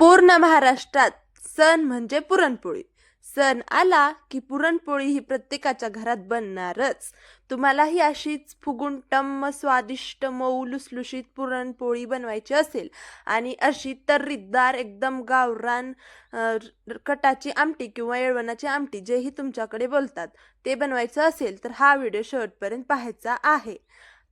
पूर्ण महाराष्ट्रात सण म्हणजे पुरणपोळी. सण आला की पुरणपोळी ही प्रत्येकाच्या घरात बनणारच. तुम्हालाही अशीच फुगून टम्म स्वादिष्ट मऊ लुसलुशीत पुरणपोळी बनवायची असेल आणि अशी तर्रीदार एकदम गावरान कटाची आमटी किंवा येळवणाची आमटी जेही तुमच्याकडे बोलतात ते बनवायचं असेल तर हा व्हिडिओ शेवटपर्यंत पाहायचा आहे.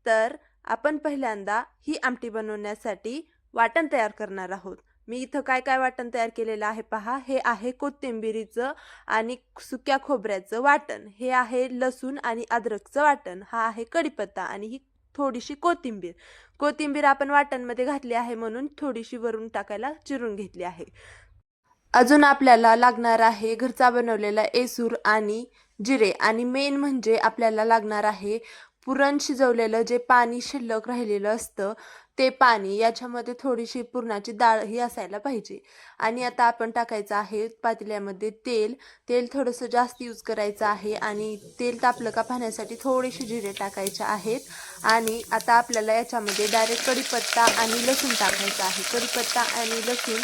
तर आपण पहिल्यांदा ही आमटी बनवण्यासाठी वाटण तयार करणार आहोत. मी इथं काय काय वाटण तयार केलेलं आहे पहा. हे आहे कोथिंबिरीचं आणि सुक्या खोबऱ्याचं वाटण. हे आहे लसूण आणि अद्रकचं वाटण. हा आहे कढीपत्ता आणि ही थोडीशी कोथिंबीर. कोथिंबीर आपण वाटणमध्ये घातली आहे म्हणून थोडीशी वरून टाकायला चिरून घेतली आहे. अजून आपल्याला लागणार आहे घरचा बनवलेला एसूर आणि जिरे आणि मेन म्हणजे आपल्याला लागणार आहे पुरण शिजवलेलं जे पाणी शिल्लक राहिलेलं असतं ते पाणी याच्यामध्ये थोडीशी पुरणाची डाळ ही असायला पाहिजे. आणि आता आपण टाकायचं आहे पातेल्यामध्ये तेल. तेल थोडंसं जास्त यूज करायचं आहे आणि तेल तापलं का पाहण्यासाठी थोडेसे जिरे टाकायचे आहेत. आणि आता आपल्याला याच्यामध्ये डायरेक्ट कढीपत्ता आणि लसूण टाकायचं आहे. कढीपत्ता आणि लसूण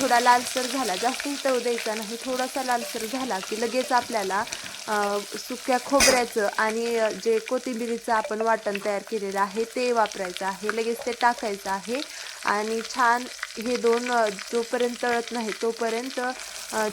थोडा लालसर झाला. जास्तही तव द्यायचा नाही. थोडासा लालसर झाला की लगेच आपल्याला सुक्या खोबऱ्याचं आणि जे कोथिंबिरीचं आपण वाटण तयार केलेलं आहे ते वापरायचं आहे. लगेच ते टाकायचं आहे. आणि छान हे दोन जोपर्यंत तळत नाही तोपर्यंत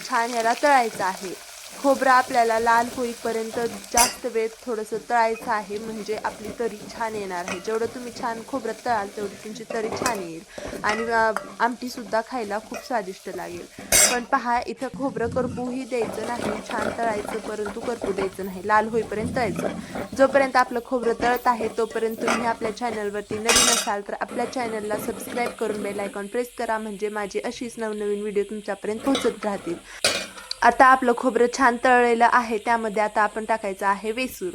छान याला तळायचं आहे. खोबरं आपल्याला लाल होईपर्यंत जास्त वेळ थोडंसं तळायचं आहे म्हणजे आपली तरी छान येणार आहे. जेवढं तुम्ही छान खोबरं तळाल तेवढी तुमची तरी छान येईल. आणि आमटीसुद्धा खायला खूप स्वादिष्ट लागेल. पण पहा इथं खोबरं करपूही द्यायचं नाही छान तळायचं परंतु करपू द्यायचं नाही लाल होईपर्यंत तळायचं. जोपर्यंत आपलं खोबरं तळत आहे तोपर्यंत तुम्ही आपल्या चॅनलवरती नवीन असाल तर आपल्या चॅनलला सबस्क्राईब करून बेल आयकॉन प्रेस करा म्हणजे माझी अशीच नवनवीन व्हिडिओ तुमच्यापर्यंत पोहोचत राहतील. आता आपलं खोबरं छान तळलेलं आहे त्यामध्ये आता आपण टाकायचं आहे वेसूर.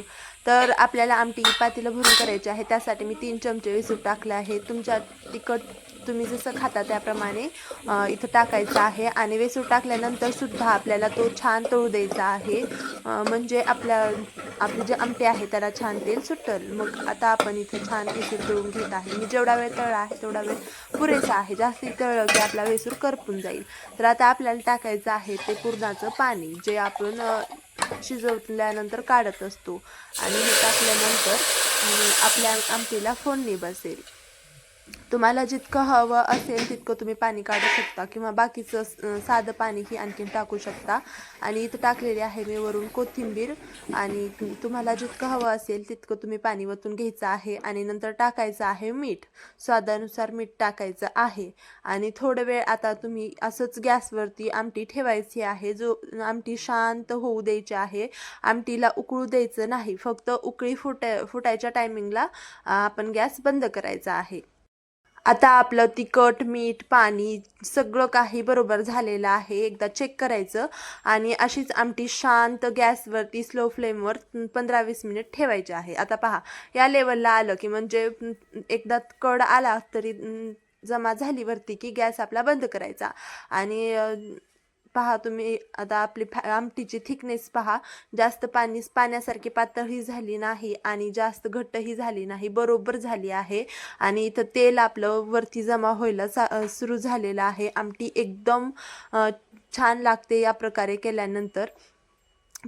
तर आपल्याला आमटी पातीला भरून करायची आहे त्यासाठी मी तीन चमचे वेसूर टाकले आहे. तुमच्या तिखट तुम्ही जसं खाता त्याप्रमाणे इथं टाकायचं आहे. आणि वेसूर टाकल्यानंतर सुद्धा आपल्याला तो छान तळू द्यायचा आहे. म्हणजे आपल्या आपली जे आमटी आहे त्याला छान तेल सुटल. मग आता आपण इथं छान वेसूर तळून घेत आहे. मी जेवढा वेळ तळला आहे तेवढा वेळ पुरेसा आहे. जास्ती तळलं की आपला वेसूर करपून जाईल. तर आता आपल्याला टाकायचं आहे ते पुरणाचं पाणी जे आपण शिजवल्यानंतर काढत असतो. आणि हे टाकल्यानंतर आपल्या आमटीला फोडणी बसेल. तुम्हाला जितकं हवं असेल तितकं तुम्ही पाणी काढू शकता किंवा बाकीचं साधं पाणीही आणखीन टाकू शकता. आणि इथं टाकलेली आहे मी वरून कोथिंबीर आणि तुम्हाला जितकं हवं असेल तितकं तुम्ही पाणी वतून घ्यायचं आहे आणि नंतर टाकायचं आहे मीठ. स्वादानुसार मीठ टाकायचं आहे. आणि थोडं वेळ आता तुम्ही असंच गॅसवरती आमटी ठेवायची आहे. जो आमटी शांत होऊ द्यायची आहे. आमटीला उकळू द्यायचं नाही. फक्त उकळी फुटाय फुटायच्या टायमिंगला आपण गॅस बंद करायचा आहे. आता आपलं तिखट मीठ पाणी सगळं काही बरोबर झालेलं आहे. एकदा चेक करायचं आणि अशीच आमटी शांत गॅसवरती स्लो फ्लेमवर पंधरा वीस मिनिट ठेवायची आहे. आता पहा या लेवलला आलं की म्हणजे एकदा कड आला तरी जमा झाली वरती की गॅस आपला बंद करायचा. आणि पहा तुम्ही आता आपली फॅ आमटीची थिकनेस पहा. जास्त पाणी पाण्यासारखी पातळही झाली नाही आणि जास्त घट्टही झाली नाही बरोबर झाली आहे. आणि इथं तेल आपलं वरती जमा व्हायला चा सुरू झालेलं आहे. आमटी एकदम छान लागते या प्रकारे केल्यानंतर.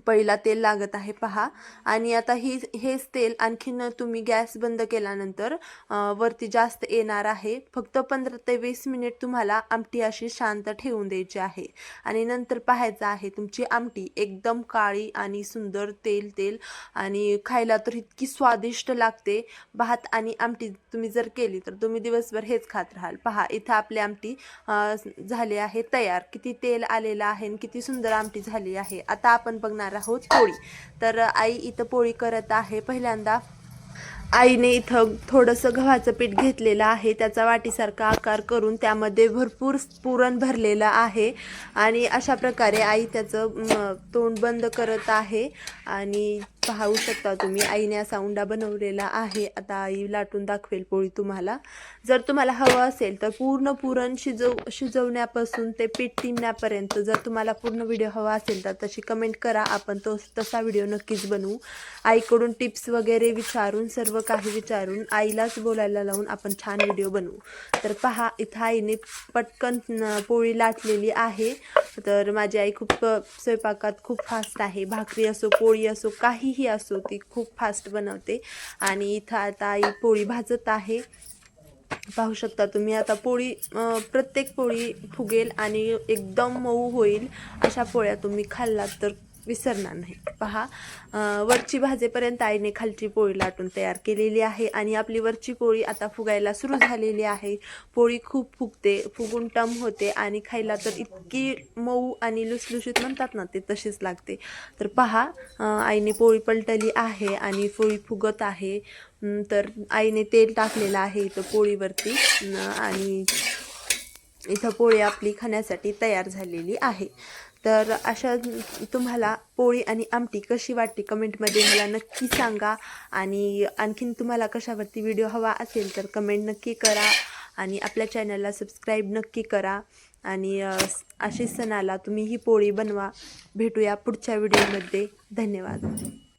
पहिला तेल लागत आहे पहा. आणि आता ही हेच तेल आणखीन तुम्ही गॅस बंद केल्यानंतर वरती जास्त येणार आहे. फक्त पंधरा ते वीस मिनिट तुम्हाला आमटी अशी शांत ठेवून द्यायची आहे. आणि नंतर पाहायचं आहे तुमची आमटी एकदम काळी आणि सुंदर तेल तेल. आणि खायला तर इतकी स्वादिष्ट लागते. भात आणि आमटी तुम्ही जर केली तर तुम्ही दिवसभर हेच खात राहाल. पहा इथं आपली आमटी झाली आहे तयार. किती तेल आलेलं आहे आणि किती सुंदर आमटी झाली आहे. आता आपण बघणार आहोत पोळी. तर आई इथं पोळी करत आहे. पहिल्यांदा आईने इथं थोडंसं गव्हाचं पीठ घेतलेलं आहे. त्याचा वाटीसारखा आकार करून त्यामध्ये भरपूर पुरण भरलेलं आहे. आणि अशा प्रकारे आई त्याचं तोंड बंद करत आहे. आणि पाहू शकता तुम्ही. आईने असा उंडा बनवलेला आहे. आता आई लाटून दाखवेल पोळी तुम्हाला. जर तुम्हाला हवं असेल तर पूर्ण पुरण शिजव शिजवण्यापासून ते पीठ टिमण्यापर्यंत जर तुम्हाला पूर्ण व्हिडिओ हवा असेल तर तशी कमेंट करा. आपण तो तसा व्हिडिओ नक्कीच बनवू. आईकडून टिप्स वगैरे विचारून सर्व काही विचारून आईलाच बोलायला लावून आपण छान व्हिडिओ बनवू. तर पहा इथं आईने पटकन पोळी लाटलेली आहे. तर माझी आई खूप स्वयंपाकात खूप फास्ट आहे. भाकरी असो पोळी असो काही काहीही असो ती खूप फास्ट बनवते. आणि इथं आता आई पोळी भाजत आहे. पाहू शकता तुम्ही आता पोळी प्रत्येक पोळी फुगेल आणि एकदम मऊ होईल अशा पोळ्या तुम्ही खाल्लात तर विसरणार नाही. पहा वरची भाजेपर्यंत आईने खालची पोळी लाटून तयार केलेली आहे आणि आपली वरची पोळी आता फुगायला सुरू झालेली आहे. पोळी खूप फुगते फुगून टम होते आणि खायला तर इतकी मऊ आणि लुसलुशीत म्हणतात ना ते तशीच लागते. तर पहा आईने पोळी पलटली आहे आणि पोळी फुगत आहे. तर आईने तेल टाकलेलं आहे इथं पोळीवरती आणि इथं पोळी आपली खाण्यासाठी तयार झालेली आहे. तर अशा तुम्हाला पोळी आणि आमटी कशी वाटते कमेंटमध्ये मला नक्की सांगा. आणि आणखीन तुम्हाला कशावरती व्हिडिओ हवा असेल तर कमेंट नक्की करा. आणि आपल्या चॅनलला सबस्क्राईब नक्की करा. आणि अशी सणाला तुम्ही ही पोळी बनवा. भेटूया पुढच्या व्हिडिओमध्ये. धन्यवाद.